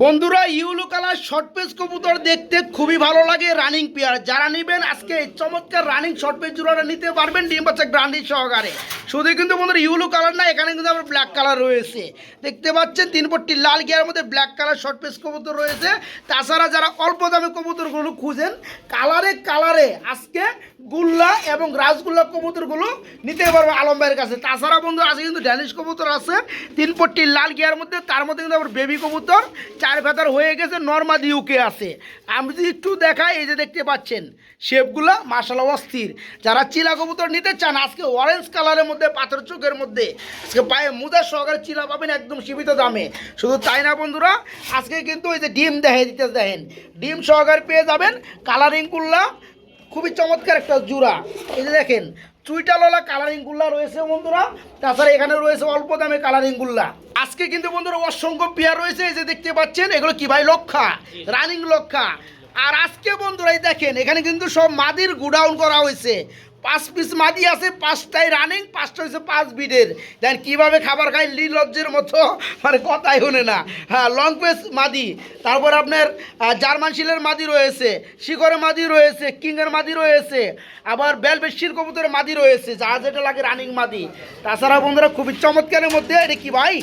বন্ধুরা, yellow colour short পেজ কবুতর দেখতে খুবই ভালো লাগে রানিং পেয়ার যারা নেবেন আজকে চমৎকার রানিং শর্ট পেজ নিতে পারবেন, ডিম বাচ্চা গ্রান্ডি সহকারে। শুধু কিন্তু বন্ধুরা, ইউলো কালার না, এখানে কিন্তু আবার ব্ল্যাক কালার রয়েছে। দেখতে পাচ্ছেন, তিন পট্টি লাল গিয়ার মধ্যে ব্ল্যাক কালার শর্ট পেজ কবুতর রয়েছে। তাছাড়া যারা অল্প দামে কবুতরগুলো খুঁজেন, কালারে কালারে আজকে গুল্লা এবং রাসগুল্লা কবুতরগুলো নিতে পারব আলম ভাইয়ের কাছে। তাছাড়া বন্ধু আজকে কিন্তু ড্যানিশ কবুতর আছে, তিন পট্টি লাল গিয়ার মধ্যে, তার মধ্যে কিন্তু আবার বেবি কবুতর চার ভেতার হয়ে গেছে নর্মাদি ইউকে আছে। আমি যদি একটু দেখাই, এই যে দেখতে পাচ্ছেন, শেপগুলো মাসালা অস্থির। যারা চিলা কবুতর নিতে চান, আজকে অরেঞ্জ কালারের মধ্যে পাথর চোখের মধ্যে, আজকে পায়ে মুদার সহকারে চিলা পাবেন একদম সীমিত দামে। শুধু তাই না বন্ধুরা, আজকে কিন্তু এই যে ডিম দেখে দিতে দেখেন। ডিম সহকারে পেয়ে যাবেন কালারিং কুল্লা, খুবই চমৎকার একটা জোড়া এই যে দেখেন চুইটালওয়ালা কালারিং গুল্লা রয়েছে বন্ধুরা। তাছাড়া এখানে রয়েছে অল্প দামে কালারিং গুল্লা আজকে কিন্তু বন্ধুরা অসংখ্য পেয়ার রয়েছে, এই যে দেখতে পাচ্ছেন, এগুলো কি ভাই লক্ষা? রানিং লক্ষা। আর আজকে বন্ধুরা এই দেখেন, এখানে কিন্তু সব মাদির গুডাউন করা হয়েছে। পাঁচ পিস মাদি আছে, পাঁচটাই রানিং পাঁচটা হচ্ছে পাঁচ বিডের দেন কীভাবে খাবার খায় লিলজ্জের মতো মানে কথাই শুনে না। হ্যাঁ লং পেস মাদি। তারপর আপনার জার্মান শিলের মাদি রয়েছে শিকরের মাদি রয়েছে, কিংয়ের মাদি রয়েছে, আবার বেলবেশির কবুতরের মাদি রয়েছে, যা যেটা লাগে রানিং মাদি। তাছাড়া বন্ধুরা, খুবই চমৎকারের মধ্যে, এটা কি ভাই?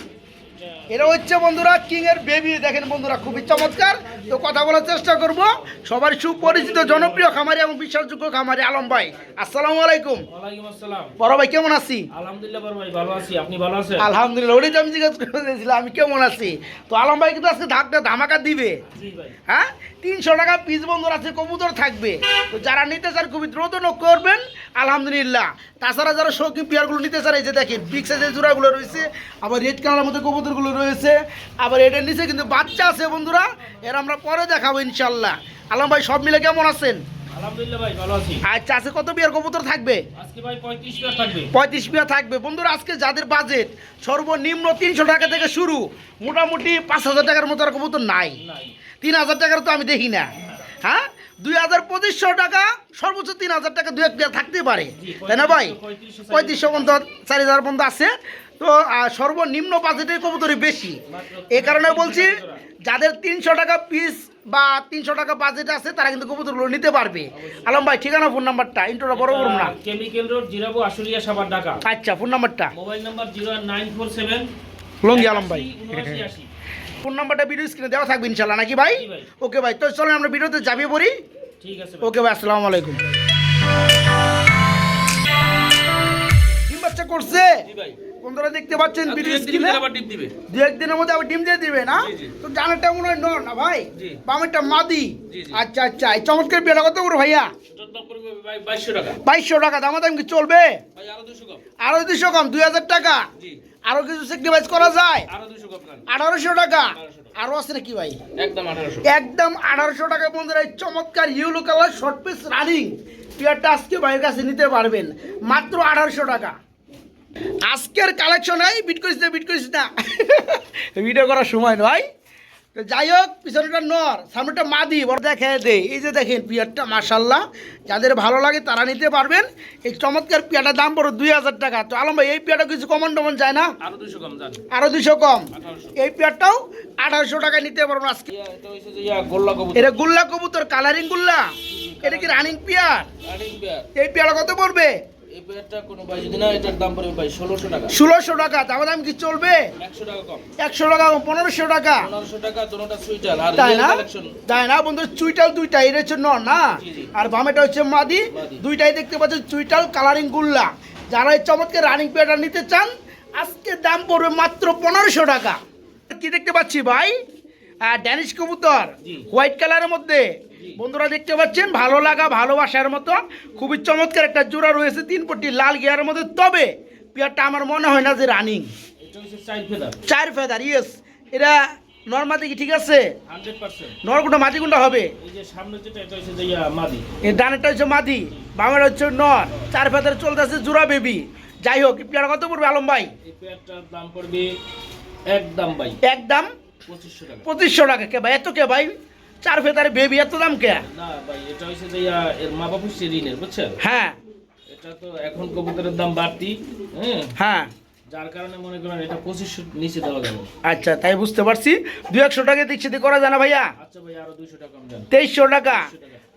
এটা হচ্ছে বন্ধুরা কিং এর বেবি দেখেন বন্ধুরা খুবই চমৎকার। তো কথা বলার চেষ্টা করব। সবার সুপরিচিত জনপ্রিয় খামারি এবং বিশ্বাসযোগ্য খামারি আলম ভাই। আসসালামু আলাইকুম। বড় ভাই কেমন আছি? আলহামদুলিল্লাহ বড় ভাই ভালো আছি। আপনি ভালো আছেন? আলহামদুলিল্লাহ ওটাই তো আমি জিজ্ঞেস আমি কেমন আছি? তো আলম ভাই কিন্তু আজকে ধাকটা ধামাকা দিবে। জি ভাই। হ্যাঁ? তিনশো টাকা পিস বন্ধুরা আছে কবুতর থাকবে। তো যারা নিতে চান খুবই দ্রুত করবেন। আলহামদুলিল্লাহ। তাছাড়া যারা শৌখিন পেয়ারগুলো নিতে চান এই যে দেখেন বিগ সাইজের জোড়াগুলো রয়েছে আবার রেড কালারের মধ্যে কবুতরগুলো রয়েছে আবার এটার নিচে কিন্তু বাচ্চা আছে বন্ধুরা এর আমরা পরে দেখাবো ইনশাল্লাহ আলম ভাই সব মিলে কেমন আছেন? আলহামদুলিল্লাহ ভাই ভালো আছি। আচ্ছা আছে কত পেয়ার কবুতর থাকবে? পঁয়ত্রিশ থাকবে। বন্ধুরা আজকে যাদের বাজেট সর্বনিম্ন তিনশো টাকা থেকে শুরু মোটামুটি পাঁচ হাজার টাকার মতো আর কবুতর নাই। তিন হাজার টাকার তো আমি দেখি না। হ্যাঁ? দুই হাজার পঁচিশশো টাকা সর্বোচ্চ তিন হাজার টাকা দু এক থাকতে পারে। তাই না ভাই? পঁয়ত্রিশশো, পর্যন্ত চার হাজার পর্যন্ত আছে। তো সর্বনিম্ন বাজেটের কবুতরই বেশি। এই কারণে বলছি যাদের তিনশো টাকা পিস বা তিনশো টাকা বাজেট আছে তারা কিন্তু কবুতরগুলো নিতে পারবে। আলম ভাই ঠিকানা ফোন নাম্বারটা ইন্টোটা বড় করুন না। কেমিক্যাল রোড জিরাবো আশুলিয়া সাবার ঢাকা। আচ্ছা ফোন নাম্বারটা mobile number zero nine four seven লঙ্গি আলম ভাই। ফোন নাম্বারটা ভিডিও স্ক্রিনে দেওয়া থাকবে ইনশাল্লাহ নাকি ভাই? ওকে ভাই। তো চলেন আমরা ভিডিওতে যাবি পড়ি। ঠিক আছে ওকে ভাই আসসালামু আলাইকুম। বাচ্চা করছে? বন্ধুরা দেখতে পাচ্ছেন ভিডিও স্ক্রিনে আবার ডিম দিবে। দু একদিনের মধ্যে আবার ডিম দিয়ে দিবে না। তো জানারটা মনে হয় নর না ভাই। বামেরটা মাদি। আচ্ছা আচ্ছা এই চমৎকার বিয়েটা কত করে ভাইয়া? বাইশশো টাকা। দাম দাম কি চলবে? আরও দুশো কম। দুই হাজার টাকা? আরও কিছু স্যাক্রিফাইস করা যায়। আঠারোশো টাকা? আরও আছে নাকি ভাই? একদম আঠারোশো। একদম আঠারোশো টাকা বন্ধুরা এই চমৎকার yellow colour short piece running পেয়ারটা আজকে ভাইয়ের কাছে নিতে পারবেন। মাত্র আঠারোশো টাকা। আজকের কালেকশন এই বিট করিস না বিট করিস না ভিডিও করার সময় নয় তো যাই হোক পিছনেটা নর সামনেটা মা মাদি বড় দেখে দে। এই যে দেখেন পিয়ারটা মার্শাল্লাহ যাদের ভালো লাগে তারা নিতে পারবেন। এই চমৎকার পিয়াটার দাম পড়ো দুই হাজার টাকা। তো আলম ভাই এই পিয়াটা কিছু কমন টমন যায় না? আরও দুশো কম এই পেয়ারটাও আঠারোশো টাকা নিতে পারব আজকে। এটা গোল্লা কবুতর। এটা গুল্লা কবুতর কালারিং গুল্লা। এটা কি রানিং পিয়ার এই পেয়ারা কত পড়বে? এই পেয়ারটা কোনো ভাই যদি না এটার দাম পড়বে ভাই ষোলোশো টাকা। দাম দাম কি চলবে? একশো টাকা কম। একশো টাকা দুটোটা আর তাই না? তাই না? বন্ধু দুইটা হচ্ছে নর না। আর বামেটা হচ্ছে মাদি। দুইটাই দেখতে পাচ্ছেন চুইটাল কালারিং গুল্লা। যারা এই চমৎকার রানিং পেয়ারটা নিতে চান আজকে দাম পড়বে মাত্র পনেরোশো টাকা। কি দেখতে পাচ্ছি ভাই? আর ড্যানিশ কবুতর হোয়াইট কালারের মধ্যে। বন্ধুরা দেখতে পাচ্ছেন ভালো লাগা ভালোবাসার মতো খুবই চমৎকার একটা জোড়া রয়েছে তিন পট্টি লাল গিয়ারের মধ্যে। তবে পেয়ারটা আমার মনে হয় না যে রানিং চার ফেদার। ইয়েস এটা নর্মাদি কি ঠিক আছে? নরকুন্ডা মাটিকুন্ডা হবে? ডানেরটা হচ্ছে মাদি বামের হচ্ছে নর। চার ফেদার চলতেছে জোড়া বেবি যাই হোক পেয়ারা কত পড়বে আলম ভাই? দাম পড়বে একদম ভাই। একদম পঁচিশশো টাকা। পঁচিশশো টাকা কে ভাই? এত কে ভাই? চার ফেদার বেবি এত দাম কে? না ভাই এটা হচ্ছে যে এর মা বাপু ঋণের বুঝছেন? হ্যাঁ। এটা তো এখন কবুতরের দাম বাড়তি হ্যাঁ? হ্যাঁ। যার কারণে মনে করেন এটা পঁচিশশো নিচে দেওয়া যাবে। আচ্ছা তাই বুঝতে পারছি। দুই একশো টাকা সেদিক করা যায় না ভাইয়া? আচ্ছা ভাই আরও দুইশো টাকা কম দেন। তেইশশো টাকা।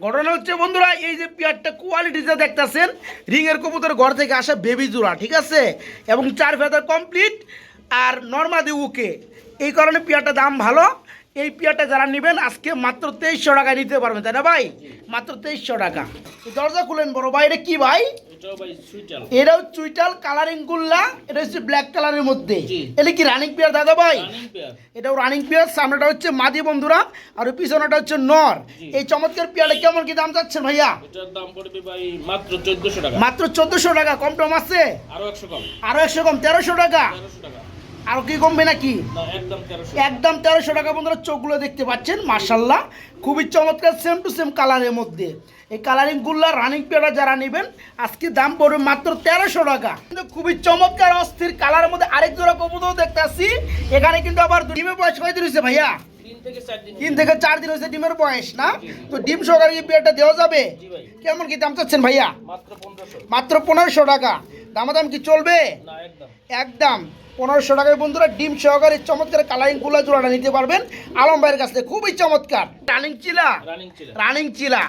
ঘটনা হচ্ছে বন্ধুরা এই যে পেয়ারটা কোয়ালিটিতে দেখতেছেন রিংয়ের কবুতর ঘর থেকে আসা বেবি জোড়া ঠিক আছে? এবং চার ফেদার কমপ্লিট আর নর্মাদি উকে এই কারণে পেয়ারটা দাম ভালো। এই পেয়ারটা যারা নেবেন আজকে মাত্র তেইশশো টাকায় নিতে পারবেন তাই না ভাই? মাত্র তেইশশো টাকা। দরজা খুলেন বড় ভাই এটা কি ভাই? এটাও চুইটাল কালারিং গুল্লা এটা হচ্ছে ব্ল্যাক কালারের মধ্যে। এটা কি রানিং পেয়ার দাদা ভাই? এটাও রানিং পেয়ার সামনেটা হচ্ছে মাদি বন্ধুরা আর পিছনেটা হচ্ছে নর। এই চমৎকার পেয়ারটা কেমন কি দাম চাচ্ছেন ভাইয়া? মাত্র চোদ্দশো টাকা। মাত্র চোদ্দশো টাকা কম টম আছে? আরও একশো কম। আরও একশো কম তেরোশো টাকা। আর কি কমবে নাকি? একদম তেরোশো। টাকা বন্ধুরা চোখগুলো দেখতে পাচ্ছেন মার্শাল্লাহ খুবই চমৎকার সেম টু সেম কালারের মধ্যে। এই কালারিং গুল্লা রানিং পেয়ারা যারা নেবেন আজকে দাম পড়বে মাত্র তেরোশো টাকা। কিন্তু খুবই চমৎকার অস্থির কালারের মধ্যে আরেক জোড়া কবুতর দেখতে আসছি। এখানে কিন্তু আবার ডিমের বয়স কয়দিন হয়েছে ভাইয়া? তিন থেকে চার দিন হয়েছে। ডিমের বয়স না? তো ডিম সহকারে কি পেয়ারটা দেওয়া যাবে? কেমন কি দাম চাচ্ছেন ভাইয়া? মাত্র পনেরোশো টাকা। দামাদাম কি চলবে? একদম। পনেরোশো টাকায় বন্ধুরা ডিম সহকারে চমৎকার কালারিংগুলা জোড়াটা নিতে পারবেন। আলম ভাইয়ের কাছ থেকে খুবই চমৎকার। রানিং চিলা? রানিং চিলা।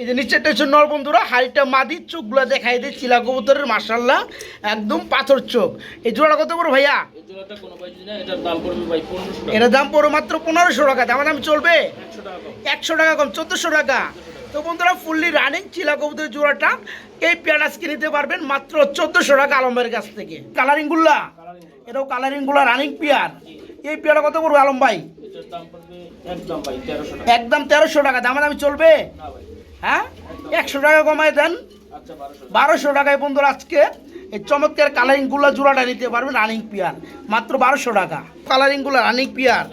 এই যে নিচেরটা হচ্ছে নর বন্ধুরা হাড়িটা মাদি চোখগুলো দেখাই দিয়ে চিলা কবুতরের মার্শাল্লাহ একদম পাথর চোখ। এই জোড়াটা কত বড় ভাইয়া? এটার দাম পড়বে মাত্র পনেরোশো টাকা। দাম দাম চলবে? একশো টাকা কম চোদ্দোশো টাকা। তো বন্ধুরা ফুললি রানিং চিলা কবুতরের জোড়াটা এই পেয়ারাজকে নিতে পারবেন মাত্র চোদ্দোশো টাকা আলমের কাছ থেকে। কালারিং গুল্লা কালারিং এটাও কালারিংগুলা রানিং পেয়ার। এই পেয়ারটা কত পড়বে আলম ভাই? একদম তেরোশো টাকা। দাম দামি চলবে? হ্যাঁ? একশো টাকা কমায় দেন। বারোশো টাকায় বন্ধুরা আজকে এই চমৎকার কালারিংগুলা জোড়াটা নিতে পারবেন রানিং পেয়ার। মাত্র বারোশো টাকা। কালারিংগুলা রানিং পেয়ার।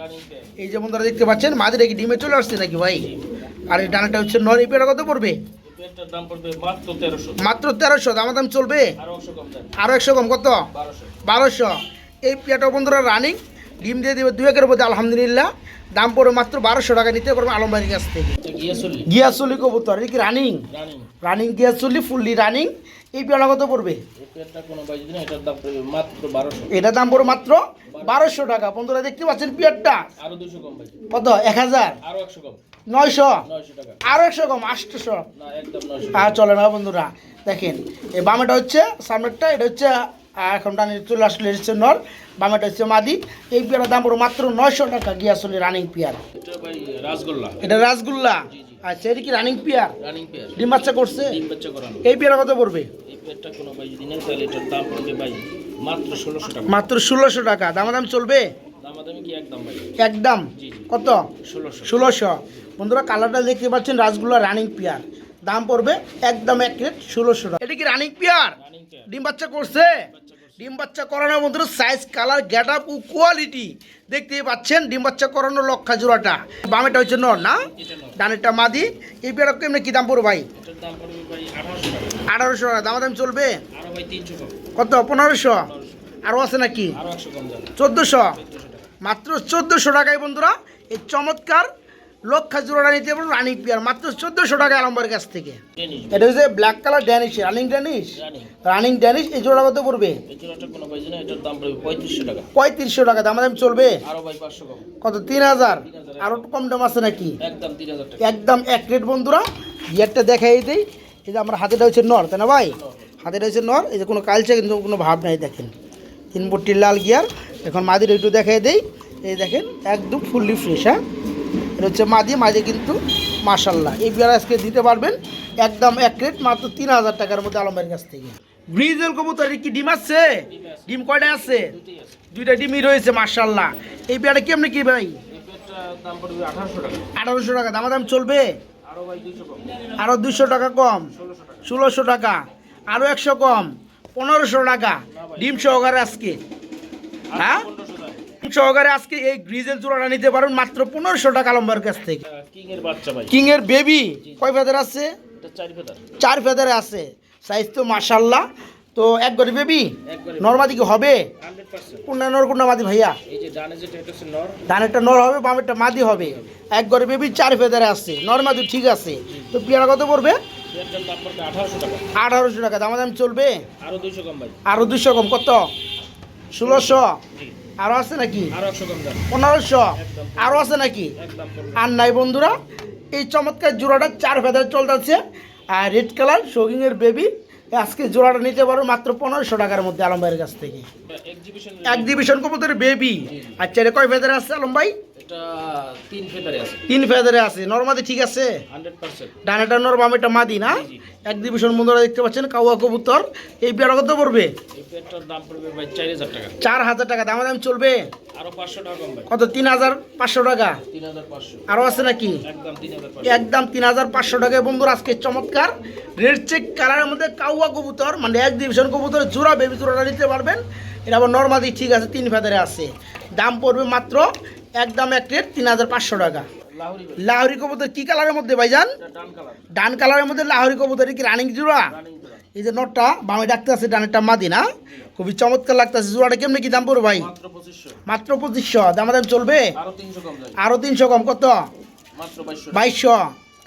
এই যে বন্ধুরা দেখতে পাচ্ছেন, মাঝে কি ডিমে চলে আসছে নাকি ভাই? আর এই ডানাটা হচ্ছে নর এই কত পড়বে? মাত্র তেরোশো। দাম দাম চলবে? আরও একশো কম কত? বারোশো। এই পেয়ারটা বন্ধুরা রানিং ডিম দিয়ে দেবে দু একের মধ্যে আলহামদুলিল্লাহ। দাম পড়বে মাত্র বারোশো টাকা নিতে পারবেন আলম ভাইয়ের কাছ থেকে। এটা গিয়াসলি। কবুতর এটা কি রানিং রানিং গিয়াসলি ফুললি রানিং এই পেয়ারটা কত পড়বে? না এটার দাম পড়বে মাত্র বারোশো। টাকা। বন্ধুরা দেখতে পাচ্ছেন পেয়ারটা? কত? এক হাজার? আরও একশো কম। নয়শো? আরও একশো কম আটশোশো না আর চলে না বন্ধুরা। দেখেন এই বামেটা হচ্ছে সামনেরটা এটা হচ্ছে এখন ডানে চলে আসলে হচ্ছে নর বামেটা হচ্ছে মাদি। এই পেয়ারের দাম পড়ো মাত্র নয়শো টাকা গিয়াসলি রানিং পেয়ার। এটা রাসগোল্লা। আচ্ছা এটা কি রানিং পেয়ার? রানিং ডিম বাচ্চা করছে? এই পেয়ারা কত পড়বে? মাত্র ষোলোশো টাকা। মাত্র ষোলোশো টাকা। দাম দাম চলবে একদম কত? ষোলোশো। বন্ধুরা কালারটা দেখতে পাচ্ছেন রাসগুল্লা রানিং পেয়ার। দাম পড়বে একদম এক রেট ষোলোশো টাকা। এটা কি রানিং পেয়ার? ডিম বাচ্চা করছে? ডিম বাচ্চা করানোর বন্ধুরা সাইজ কালার গেট আপ ও কোয়ালিটি দেখতেই পাচ্ছেন ডিম বাচ্চা করানো লক্ষা জোড়াটা। বামেটা হচ্ছে নর না? ডানেরটা মাদি। এই পেয়ারা কেমনি কি দাম পড়বে ভাই? আঠারোশো টাকা। দাম দাম চলবে? কত? পনেরোশো? আরও আছে নাকি? চোদ্দোশো? মাত্র চোদ্দোশো টাকায় বন্ধুরা এই চমৎকার লক্ষা জোড়াটা নিতে পারবেন রানিং পেয়ার মাত্র চোদ্দোশো টাকা আলম্বার কাছ থেকে। এটা হচ্ছে black colour Danish running Danish running Danish এই জোড়া কত পড়বে? পঁয়ত্রিশশো টাকা। দাম দাম চলবে? আরও কত তিন হাজার? একটু কম দাম আছে নাকি? একদম এক রেট বন্ধুরা গিয়ারটা দেখাই দিই। এই যে আমার হাতেটা হচ্ছে নর তাই না ভাই? হাতেটা হচ্ছে নর এই যে কোনো কালচে কিন্তু কোনো ভাব নাই দেখেন। তিন বট্টির লাল গিয়ার এখন মাদির একটু দেখাই দেই। এই দেখেন একদম ফুললি ফ্রেশ হ্যাঁ? এটা হচ্ছে মাদি মাঝে কিন্তু মাশাল্লাহ এই বিয়ার আজকে দিতে পারবেন একদম এক রেট মাত্র তিন হাজার টাকার মধ্যে আলমের কাছ থেকে। ব্রিজেল কবুতর কি ডিম আছে? ডিম কয়টা আছে? দুইটা ডিমই রয়েছে মাশাল্লাহ এই বিয়ারটা কেমনি কি ভাই? আঠারোশো টাকা। আঠারোশো টাকা দাম দাম চলবে? আরও দুশো টাকা কম। ষোলোশো টাকা। আরও একশো কম। পনেরোশো টাকা। ডিম সহকারে আজকে। হ্যাঁ? সহকারে আজকে এই গ্রিজেল চূড়াটা নিতে পারবেন মাত্র পনেরোশো টাকা লম্বার কাছ থেকে। কিং এর বাচ্চা ভাই। কিং এর বেবি কয় ফেদার আছে? চার ফেদারে আছে। সাইজ তো মার্শাল্লাহ তো এক গড়ি বেবি নর্মাদি কি হবে? কোনটা নর কোনটা মাদি ভাইয়া? ধানেরটা নর। হবে বামেরটা মাদি হবে। এক গড়ি বেবি চার ফেদারে আছে। নর্মাদি ঠিক আছে। তো পেয়ারা কত পড়বে? আঠারোশো টাকা। দাম দাম চলবে? আরও দুইশো কম ভাই। দুশো কম। কত? ষোলোশো? আরও আছে নাকি? আরও পনেরোশো। আরও আছে নাকি? আর নাই বন্ধুরা এই চমৎকার জোড়াটা চার ফেদার চলতেছে। আর রেড কালার শোকিংয়ের বেবি আজকে জোড়াটা নিতে পারো মাত্র পনেরোশো টাকার মধ্যে আলম ভাইয়ের কাছ থেকে। এক্সিবিশন এক ডিভিশন কবুতরের বেবি আচ্ছা এটা কয় ফেদারে আছে আলম ভাই এটা তিন ফেদারে আছে। তিন ফেদারে আছে। নর্মাদি ঠিক আছে? Hundred percent. ডানেটা নর বামেটা মাদি না? এক ডিভিশন বন্ধুরা দেখতে পাচ্ছেন কবুতর। এই পেয়ারা কত পড়বে? এই পেটটার দাম পড়বে ভাই চার হাজার টাকা। দাম দাম চলবে? আরও টাকা কম ভাই। কত? আছে নাকি? একদম টাকায় বন্ধুরা আজকে চমৎকার। রেড চেক কালারের মধ্যে কাউয়া কবুতর মানে এক ডিভিশন কবুতর জোড়া বেবি জোড়াটা নিতে পারবেন। এটা আবার নর্মাদি ঠিক আছে তিন ফেদারে আছে। দাম পড়বে মাত্র একদম এক রেট তিন হাজার পাঁচশো টাকা। লাহোরি কবুতর কি কালারের মধ্যে ভাইজান? ডান কালারের মধ্যে লাহরি কবুতর কি রানিং জোড়া? এই যে নটটা বামে ডাকতে আছে ডানেরটা মাদি না? খুবই চমৎকার লাগতেছে জোড়াটা কেমনি কি দাম পড়বে ভাই? মাত্র পঁচিশশো। দাম দাম চলবে? আরও তিনশো কম কত? বাইশশো।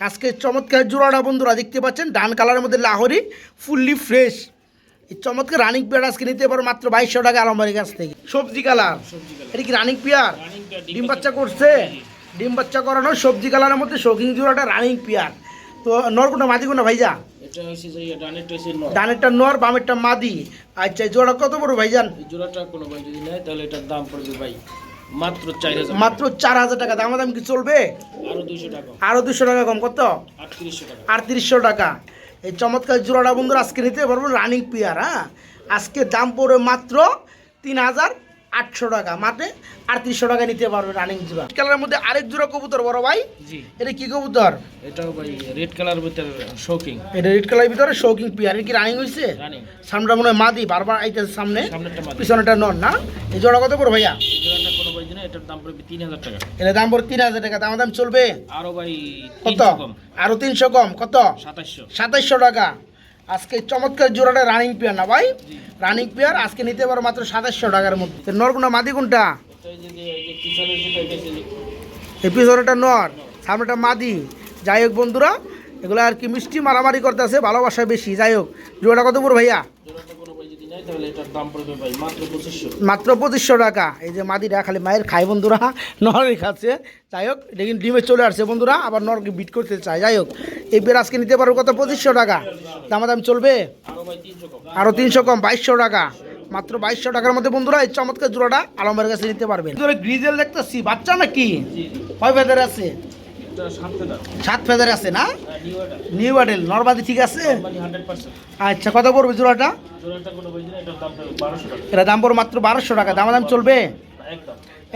আজকে চমৎকার জোড়াটা বন্ধুরা দেখতে পাচ্ছেন? ডান কালারের মধ্যে লাহরি ফুললি ফ্রেশ এই চমৎকার রানিং পেয়ার আজকে নিতে পারো মাত্র বাইশশো টাকা আলমারির কাছ থেকে। সবজি কালার এটা কি রানিং পেয়ার ডিম বাচ্চা করছে। ডিম বাচ্চা করানো সবজি কালারের মধ্যে শৌখিন জোড়াটা রানিং পেয়ার তো নরকুটা মাদি কোনা ভাইজা? ডানেরটা নর। নর বামেরটা মাদি। আচ্ছা জোড়া কত বড় ভাইজান? জোড়াটা কোনো ভাই যদি নেয় তাহলে এটার দাম পড়বে ভাই মাত্র চার হাজার মাত্র চার হাজার টাকা। দাম দাম কি চলবে? আরও দুইশো টাকা। আরও দুশো টাকা কম কত? আটত্রিশশো টাকা। এই চমৎকার জোড়াটা বন্ধুরা আজকে নিতে পারব রানিং পিয়ার হ্যাঁ? আজকে দাম পড়বে মাত্র তিন হাজার আটশো টাকা। মাত্র আটত্রিশশো টাকা নিতে পারবে রানিং জোড়া। কালারের মধ্যে আরেক জোড়া কবুতর বড় ভাই। জি। এটা কি কবুতর? এটাও ভাই রেড কালার ভিতরে শৌকিং এটা রেড কালারের ভিতরে শৌকিং পিয়ার কি রানিং হয়েছে রানিং সামনেটা মনে হয় মাদি বারবার আইতেছে সামনে। পিছনেটা নন না? এই জোড়া কত পড়ো ভাইয়া? এটার দাম পড়বে তিন হাজার টাকা। এটা দাম পড়ে তিন হাজার টাকা। দাম দাম চলবে? আরও ভাই কত? আরও তিনশো কম। কত? সাতাশশো টাকা। আজকে চমৎকার জোড়াটা রানিং পেয়ার না ভাই? রানিং পেয়ার আজকে নিতে পারো মাত্র সাতাশশো টাকার মধ্যে। নরগুনা নর কোনটা? মাদি কোনটা এপিসোডটা এই পিছনেটা নর সামনেটা মাদি। যাই হোক বন্ধুরা এগুলো আর কি মিষ্টি মারামারি করতেছে ভালোবাসা বেশি। যাই হোক জোড়াটা কত পড়ো ভাইয়া? তাহলে এটার দাম পড়বে ভাই মাত্র পঁচিশশো। মাত্র পঁচিশশো টাকা। এই যে মাদিটা খালি মায়ের খায় বন্ধুরা নরই খাচ্ছে। যাই হোক কিন্তু ডিমে চলে আসছে বন্ধুরা আবার নরকে বিট করতে চায়। যাই হোক এই বের আজকে নিতে পারো কত? পঁচিশশো টাকা। দামাদাম চলবে? আরও তিনশো কম। আরও তিনশো কম বাইশশো টাকা। মাত্র বাইশশো টাকার মধ্যে বন্ধুরা এই চমৎকার জোড়াটা আলমের কাছে নিতে পারবেন। গ্রিজেল দেখতেছি বাচ্চা নাকি? জি কয় ফেদার আছে? সাত ফেদার। আছে না? নিউ মডেল নর্মাদি ঠিক আছে? আচ্ছা কত পড়বে জোড়াটা? এটা দাম পড়বে মাত্র বারোশো টাকা। দাম দাম চলবে?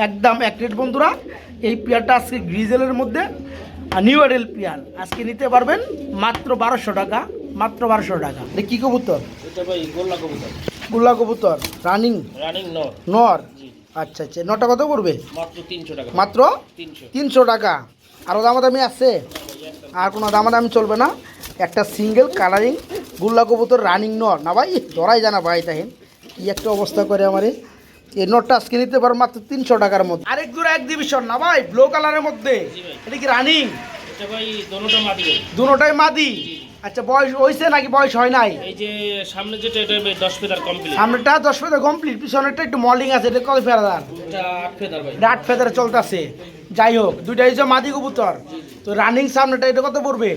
একদম। এক রেট বন্ধুরা। এই পেয়ারটা আজকে গ্রিজেলের মধ্যে আর নিউ মডেল পেয়ার। আজকে নিতে পারবেন মাত্র বারোশো টাকা মাত্র বারোশো টাকা। এটা কী কবুতর? গোল্লা কবুতর। রানিং রানিং নর। নর? আচ্ছা আচ্ছা। নটা কত পড়বে? মাত্র তিনশো টাকা। মাত্র তিনশো টাকা। আরও দামাদামি আছে? আর কোনো দামাদামি চলবে না। একটা সিঙ্গেল কালারিং গুল্লা কবুতর রানিং নর না ভাই ধরাই জানা ভাই তাহেন কি একটা অবস্থা করে আমারে। এই নটটা আজকে নিতে পারো মাত্র তিনশো টাকার মধ্যে। আরেক দূরে এক ডিভিশন না ভাই ব্লু কালারের মধ্যে। এটা কি রানিং দুটাই মাদি আচ্ছা বয়স হয়েছে নাকি বয়স হয় নাই? এই যে সামনে যেটা এটা ভাই দশ ফেদার কমপ্লিট সামনেটা দশ ফেদার কমপ্লিট পিছনেরটা একটু মল্ডিং আছে এটা কত ফেদার? এটা আট ফেদার ভাই। এটা আট ফেদারে চলতেছে। যাই হোক দুইটা হচ্ছে মাদি কবুতর। তো রানিং সামনেটা এটা কত পড়বে?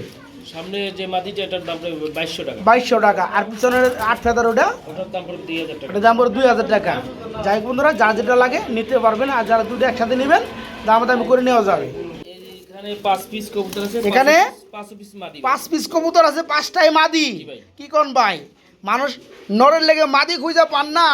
সামনে যে মাটিটা এটার দাম পড়বে বাইশশো টাকা। বাইশশো টাকা। আর পিছনের আট ফেদার ওটা? ওটার দাম পড়বে দুই হাজার টাকা। ওটা দাম পড়ে দুই হাজার টাকা। যাই হোক বন্ধুরা যার যেটা লাগে নিতে পারবেন আর যারা দুটো একসাথে নেবেন দাম দামি করে নেওয়া যাবে। এখানে পাঁচ পিস কবুতর আছে এখানে? পাঁচ পিস মাটি পাঁচ পিস কবুতর আছে পাঁচটাই মাদি। কি কোন ভাই? মানুষ নরের লেগে মাদি খুঁজে পান না।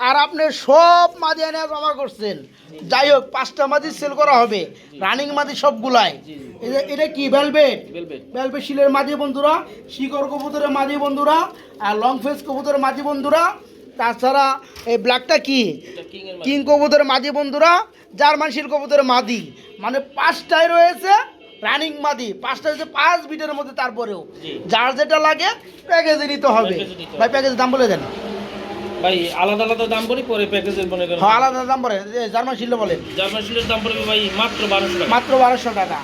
আর আপনি সব মাদি এনে জমা করছেন। যাই হোক পাঁচটা মাদি সেল করা হবে। রানিং মাদি সবগুলাই। এটা- কি ভেলভেট বেলবে শিলের মাঝি বন্ধুরা শিকড় কবুতরের মাঝি বন্ধুরা আর লং ফেস কবুতরের মাঝি বন্ধুরা। তাছাড়া এই ব্ল্যাকটা কি? কিং কবুতরের মাঝি বন্ধুরা জার্মান শিল কবুতরের মাদি। মানে পাঁচটাই রয়েছে রানিং মাদি। পাঁচটা হচ্ছে পাঁচ বিটের মধ্যে তারপরেও। যার যেটা লাগে প্যাকেজে নিতে হবে। প্যাকেজে নিতে হবে। ভাই প্যাকেজের দাম বলে দেন। ভাই আলাদা আলাদা দাম বলি পরে প্যাকেজের মনে করেন। হ্যাঁ আলাদা দাম বলে জার্মান শিল বলেন। জার্মান শিলের দাম পড়বে ভাই মাত্র বারোশো টাকা। মাত্র বারোশো টাকা।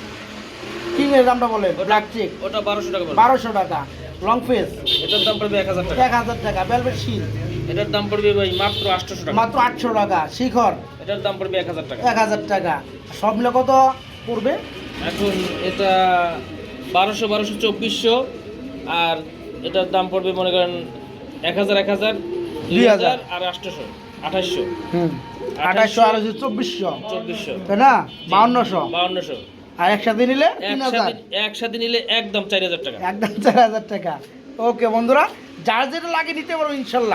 কিংয়ের দামটা বলেন ব্ল্যাক চেক ওটা বারোশো টাকা বারোশো টাকা। লং ফেস এটার দাম পড়বে এক হাজার টাকা। এক হাজার টাকা বেলভেট শিল এটার দাম পড়বে ভাই মাত্র আটশোশো টাকা। মাত্র আটশো টাকা শিখর। এটার দাম পড়বে এক হাজার টাকা। এক হাজার টাকা। সব মিলে কত পড়বে? এখন এটা বারোশো বারোশো চব্বিশশো। আর এটার দাম পড়বে মনে করেন এক হাজার এক হাজার। দুই হাজার। আর আটশোশো আঠাশশো। হুম। আঠাশশো আর হচ্ছে চব্বিশশো। চব্বিশশো। তাই না? বাউন্নশো। বাউন্নশো। আর একসাথে নিলে তিন হাজার। একসাথে একসাথে নিলে একদম চার হাজার টাকা। একদম চার হাজার টাকা। ওকে বন্ধুরা যার যেটা লাগে নিতে পারো ইনশাল্লাহ।